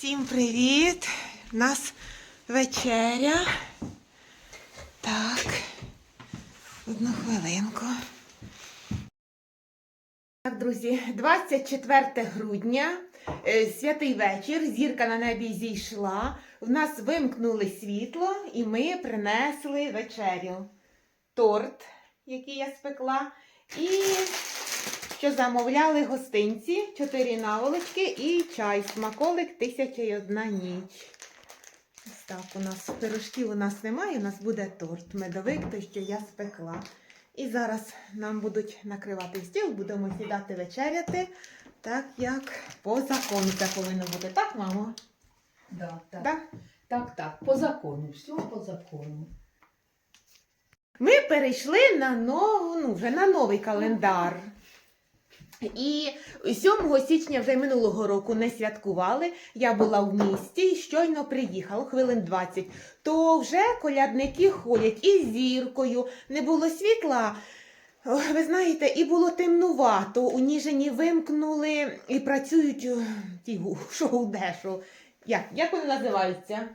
Всім привіт! У нас вечеря. Так, одну хвилинку. Так, друзі, 24 грудня, е, святий вечір, зірка на небі зійшла. В нас вимкнули світло і ми принесли вечерю. Торт, який я спекла, і що замовляли гостинці, чотири наволочки і чай, смаколик тисяча й одна ніч. Ось так у нас пирожків у нас немає, у нас буде торт, медовик, той, що я спекла. І зараз нам будуть накривати стіл, будемо сідати вечеряти, так як по закону це повинно бути. Так, мамо? Да, так. Так? так, так, по закону, все по закону. Ми перейшли на нову, ну, вже на новий календар. І 7 січня вже минулого року не святкували. Я була в місті і щойно приїхала, хвилин 20. То вже колядники ходять із зіркою, не було світла. Ви знаєте, і було темнувато. У Ніжині вимкнули і працюють ті що гуде, що. Як, як вони називаються?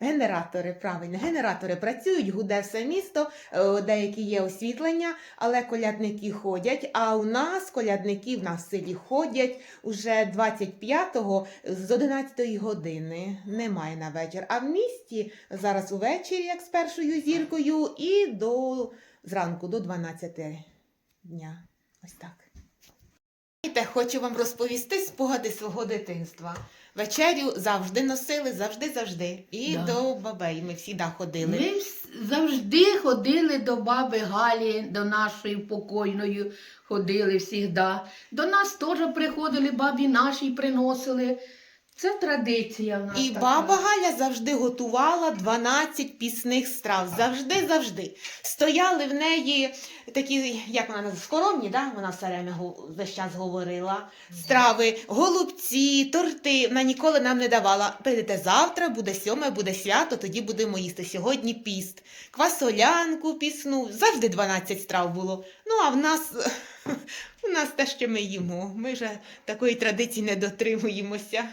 Генератори, правильно, генератори працюють, гуде все місто, е, деякі є освітлення, але колядники ходять. А у нас колядники в нас в селі ходять уже 25-го з 11-ї години. Немає на вечір. А в місті зараз увечері, як з першою зіркою, і до зранку, до 12 дня. Ось так. Знаєте, Хочу вам розповісти спогади свого дитинства. Вечерю завжди носили, завжди, завжди. І Да. до бабей ми всі да, ходили. Ми завжди ходили до баби Галі, до нашої покойної, ходили завжди. До нас теж приходили, бабі наші приносили. Це традиція в нас. І така. баба Галя завжди готувала 12 пісних страв. Завжди, завжди. Стояли в неї такі, як вона називає, скоромні, да? вона все время весь час говорила. Страви, голубці, торти. Вона ніколи нам не давала. Прийдете завтра, буде сьоме, буде свято, тоді будемо їсти. Сьогодні піст. Квасолянку пісну. Завжди 12 страв було. Ну, а в нас. У нас те, що ми їмо. Ми вже такої традиції не дотримуємося.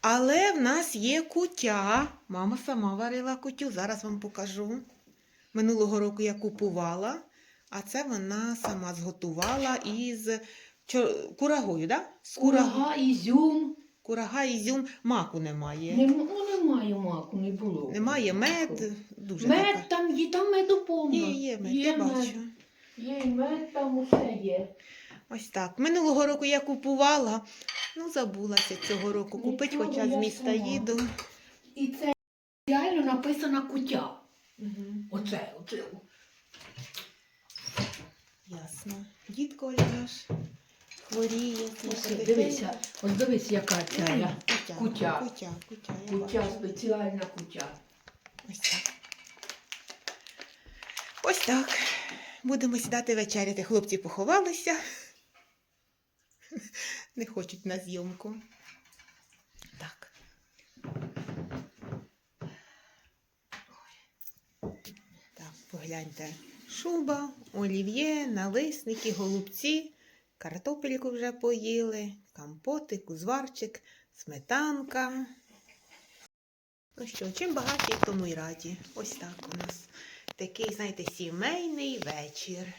Але в нас є кутя. Мама сама варила кутю, зараз вам покажу. Минулого року я купувала, а це вона сама зготувала із чо- курагою, да? З курага. Курага, ізюм. Курага, ізюм, маку немає. Не, ну, немає маку, не було. Немає мед, дуже Мед така. там є, там меду повно. Є, є мед, я бачу. Є мед, там усе є. Ось так. Минулого року я купувала, ну забулася цього року купити, хоча з міста сама. їду. І це реально написана кутя. Угу. Оце, оце. Ясно. Дід Коля наш хворіє. Ось, дивися, ось дивись, яка ця. я. Кутя. Кутя. Кутя, кутя, я Кутя, бачу. спеціальна кутя. Ось так. Ось так. Будемо сідати вечеряти. Хлопці поховалися. Не хочуть на зйомку. Погляньте. Шуба, олів'є, налисники, голубці, картопельку вже поїли, компотик, узварчик, сметанка. Ну що, чим багаті, тому й раді. Ось так у нас такий, знаєте, сімейний вечір.